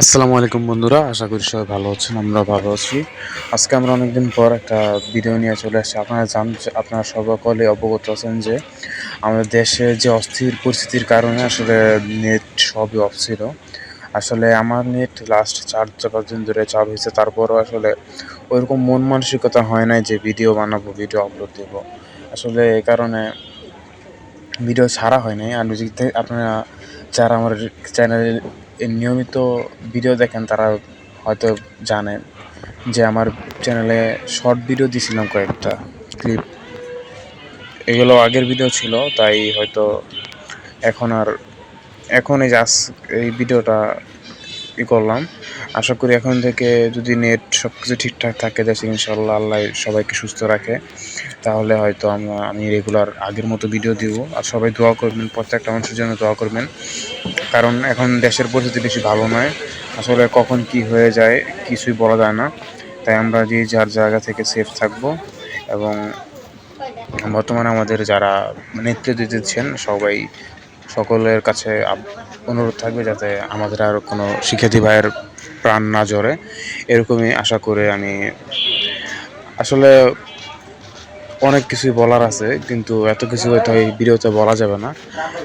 আসসালামু আলাইকুম বন্ধুরা, আশা করি সবাই ভালো আছেন আমরা ভালো আছি। আজকে আমরা অনেকদিন পর একটা ভিডিও নিয়ে চলে আসছি। আপনারা জান আপনারা সকলে অবগত আছেন যে, আমাদের দেশে যে অস্থির পরিস্থিতির কারণে আসলে নেট সবই অফ ছিল। আসলে আমার নেট লাস্ট চার পাঁচ দিন ধরে চাপ হয়েছে, তারপরও আসলে ওইরকম মন মানসিকতা হয় নাই যে ভিডিও বানাবো ভিডিও আপলোড দেবো। আসলে এই কারণে ভিডিও ছাড়া হয় নাই। আর আপনারা যারা আমার চ্যানেলে নিয়মিত ভিডিও দেখেন তারা হয়তো জানেন যে আমার চ্যানেলে শর্ট ভিডিও দিয়েছিলাম কয়েকটা ক্লিপ। এগুলো আগের ভিডিও ছিল, তাই হয়তো এখন আর, এখন এই জাস্ট এই ভিডিওটা ই করলাম। আশা করি এখন থেকে যদি নেট সব কিছু ঠিকঠাক থাকে, দেশে ইনশাল্লাহ আল্লাহ সবাইকে সুস্থ রাখে। তাহলে হয়তো আমরা, আমি রেগুলার আগের মতো ভিডিও দিব। আর সবাই দোয়া করবেন, প্রত্যেকটা মানুষের জন্য দোয়া করবেন। কারণ এখন দেশের পরিস্থিতি বেশি ভালো নয়। আসলে কখন কি হয়ে যায়, কিছুই বলা যায় না। তাই আমরা যে যার জায়গা থেকে সেফ থাকব এবং বর্তমানে আমাদের যারা নেতৃত্ব দিচ্ছেন, সবাই সকলের কাছে অনুরোধ থাকবে যাতে আমাদের আর কোনো শিক্ষার্থী ভাইয়ের প্রাণ না জ্বরে এরকমই আশা করে আমি আসলে অনেক কিছুই বলার আছে, কিন্তু এত কিছু হয়তো এই ভিডিওতে বলা যাবে না।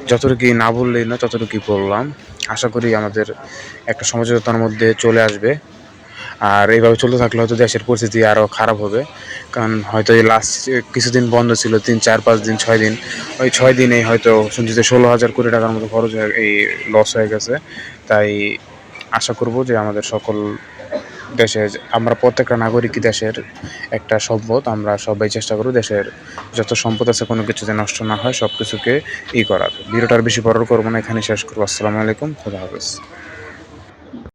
যতটুকু না বললেই না ততটুকুই বললাম। আশা করি আমাদের একটা সমঝোতার মধ্যে চলে আসবে। আর এইভাবে চলতে থাকলে হয়তো দেশের পরিস্থিতি আরও খারাপ হবে। কারণ হয়তো এই লাস্ট কিছুদিন বন্ধ ছিল, তিন, চার, পাঁচ দিন, ছয় দিন। ওই ছয় দিনেই হয়তো শুনছি যে ষোলো হাজার কোটি টাকার মতো খরচ হয়ে, এই লস হয়ে গেছে। তাই আশা করব যে আমাদের সকল দেশে আমরা প্রত্যেকটা নাগরিকই দেশের একটা সম্পদ। আমরা সবাই চেষ্টা করব দেশের যত সম্পদ আছে কোনো কিছুতে নষ্ট না হয় সব কিছুকে ই করার। ভিডিওটার বেশি বড় করব না এখানে শেষ করব। আসসালামু আলাইকুম, খুদা হাফেজ।